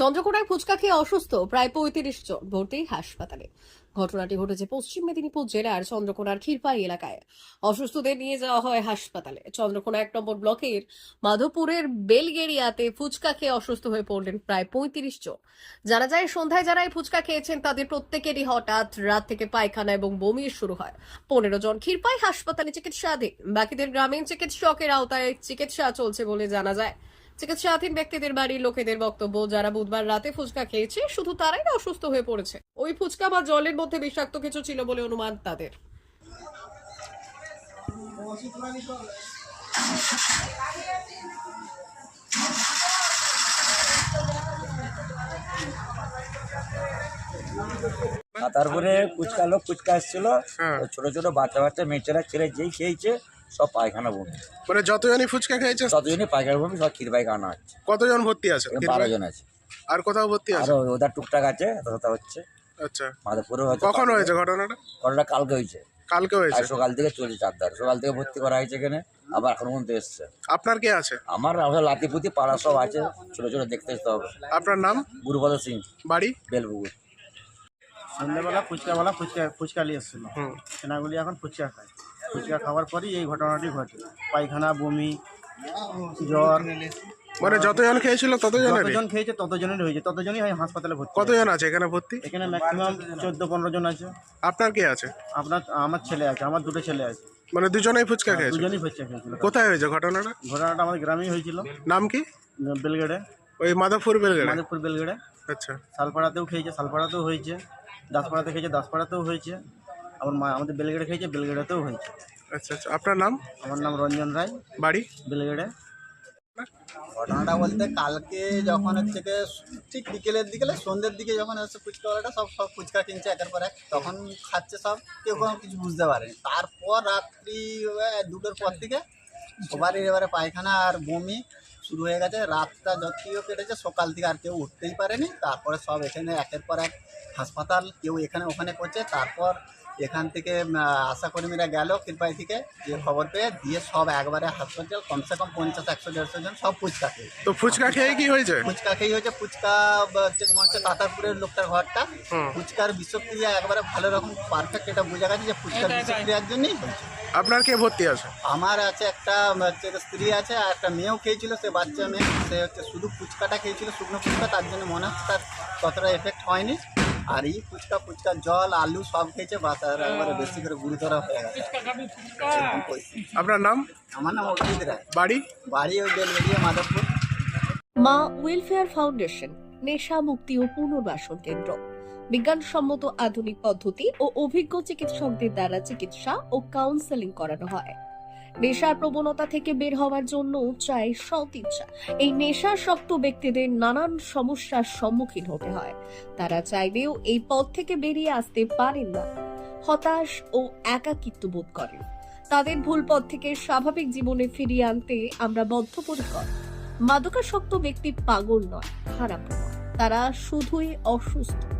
চন্দ্রকোনায় ফুচকা খেয়ে অসুস্থ প্রায় পঁয়ত্রিশ জন ভর্তি হাসপাতালে। ঘটনাটি ঘটেছে পশ্চিম মেদিনীপুর জেলার চন্দ্রকোনার ক্ষীরপাই এলাকায়। অসুস্থদের নিয়ে যাওয়া হয় হাসপাতালে। চন্দ্রকোনা এক নম্বর ব্লকের মাধবপুরের বেলগেরিয়াতে ফুচকা খেয়ে অসুস্থ হয়ে পড়লেন প্রায় পঁয়ত্রিশ জন। জানা যায়, সন্ধ্যায় যারা এই ফুচকা খেয়েছেন, তাদের প্রত্যেকেরই হঠাৎ রাত থেকে পায়খানা এবং বমি শুরু হয়। পনেরো জন ক্ষীরপাই হাসপাতালে চিকিৎসাধীন। বাকিদের গ্রামীণ চিকিৎসকের আওতায় চিকিৎসা চলছে বলে জানা যায়। চিকিৎসাধীন ব্যক্তিদের বাড়ির লোকেদের বক্তব্য যারা বুধবার রাতে ফুচকা খেয়েছে শুধু তারাই না অসুস্থ হয়ে পড়েছে। ওই ফুচকা বা জলের মধ্যে বিষাক্ত কিছু ছিল বলে অনুমান তাদের। তারপরে ফুচকা লোক ফুচকা এসেছিল। হ্যাঁ। ছোট ছোট বাচ্চা বাচ্চা মেয়েছেরা ছেলে যেই খেয়েছে সব পায়খানা বমি। মানে যতজনই ফুচকা খেয়েছে ততজনই পায়খানা বমি সব ক্ষীর পায়খানা আছে কতজন ভর্তি আছে? এখানে বারো জন আছে। আর কোথাও ভর্তি আছে? আরও ওদের টুকটাক আছে তথা হচ্ছে। আচ্ছা। মাধবপুরে কখন হয়েছে ঘটনাটা? ঘটনাটা কালকে হয়েছে। কালকে হয়েছে? সকাল থেকে চলছে চারদার সকাল থেকে ভর্তি করা হয়েছে এখানে আবার এখন পর্যন্ত এসছে। আপনার কে আছে? আমার আমাদের লাতিপুতি পাড়া সব আছে। ছোট ছোট দেখতে আসতে হবে। আপনার নাম? গুরুপদ সিং। বাড়ি? বেলপুকুর। সন্ধ্যেবেলা ফুচকাওয়ালা ফুচকা ফুচকা নিয়ে এসেছিল। হুম। সেনাগুলি এখন ফুচকা খায়। ফুচকা খাওয়ার পরই এই ঘটনাটি ঘটে। পায়খানা বমি জ্বর। মানে যতজন খেয়েছিল ততজনেরই? যতজন খেয়েছে ততজনের হয়েছে। ততজনই হয় হাসপাতালে ভর্তি। কতজন আছে এখানে ভর্তি? এখানে ম্যাক্সিমাম চোদ্দ পনেরো জন আছে। আপনার কে আছে? আপনার আমার ছেলে আছে আমার দুটো ছেলে আছে। মানে দুজনেই ফুচকা খেয়েছে? দুজনই ফুচকা খেয়েছিল। কোথায় হয়েছে ঘটনাটা? ঘটনাটা আমাদের গ্রামেই হয়েছিল। নাম কি? বেলগেড়ে। ওই মাধবপুর বেলগড়ে? মাধবপুর বেলগেড়ে। আচ্ছা। শালপাড়াতেও খেয়েছে শালপাড়াতেও হয়েছে। দাসপাড়াতে খেয়েছে দাসপাড়াতেও হয়েছে। আমার মা আমাদের বেলগেড়ে খেয়েছে বেলগেড়েতেও হয়েছে। আচ্ছা আচ্ছা আপনার নাম? আমার নাম রঞ্জন রায়। বাড়ি? বেলগেড়ে। ঘটনাটা বলতে কালকে যখন হচ্ছে গিয়ে ঠিক বিকেলের দিকে সন্ধ্যের দিকে যখন হচ্ছে ফুচকাওয়ালাটা সব সব ফুচকা কিনছে একের পর এক তখন খাচ্ছে সব কেউ কোনো কিছু বুঝতে পারেনি। তারপর রাত্রি দুটোর পর থেকে সবারই এবারে পায়খানা আর বমি শুরু হয়ে গেছে। রাতটা যতটিও কেটেছে সকাল থেকে আর কেউ উঠতেই পারেনি। তারপরে সব এখানে একের পর এক হাসপাতাল কেউ এখানে ওখানে করছে। তারপর এখান থেকে আশাকর্মীরা গেল কৃপাই থেকে যে খবর পেয়ে দিয়ে সব একবারে হাসপাতাল কমসে কম পঞ্চাশ একশো দেড়শো জন সব ফুচকা খেয়ে। তো ফুচকা খেয়ে কি হয়েছে? ফুচকা খেয়ে হয়েছে ফুচকা হচ্ছে তোমার হচ্ছে তাতারপুরের লোকটার ঘরটা। ফুচকার বিষক্রিয়া একবারে ভালো রকম পারফেক্ট এটা বোঝা গেছে যে ফুচকার বিষক্রিয়ার জন্যই হয়েছে। আপনার কে ভর্তি আছে? আমার আছে একটা হচ্ছে স্ত্রী আছে আর একটা মেয়েও খেয়েছিল সে বাচ্চা মেয়ে। সে হচ্ছে শুধু ফুচকাটা খেয়েছিল শুকনো ফুচকা তার জন্য মনে হচ্ছে তার ততটা এফেক্ট হয়নি। আর এই ফুচকা ফুচকা জল আলু সব খেয়েছে বা তার একবারে বেশি করে গুরুতর হয়ে গেছে। আপনার নাম? আমার নাম অর্জিত রায়। বাড়ি? বাড়ি ওই বেলবেরিয়া মাধবপুর। মা ওয়েলফেয়ার ফাউন্ডেশন নেশা মুক্তি ও পুনর্বাসন কেন্দ্র। বিজ্ঞানসম্মত আধুনিক পদ্ধতি ও অভিজ্ঞ চিকিৎসকদের দ্বারা চিকিৎসা ও কাউন্সেলিং করানো হয়। নেশার প্রবণতা থেকে বের হওয়ার জন্য চাই সৎ ইচ্ছা এই নেশাসক্ত ব্যক্তিদের নানান সমস্যার সম্মুখীন হতে হয়। তারা চাইলেও এই পথ থেকে বেরিয়ে আসতে পারেন না। হতাশ ও একাকিত্ব বোধ করেন। তাদের ভুল পথ থেকে স্বাভাবিক জীবনে ফিরিয়ে আনতে আমরা বদ্ধপরিকর। মাদকাসক্ত ব্যক্তি পাগল নয়, খারাপ নয়। তারা শুধুই অসুস্থ।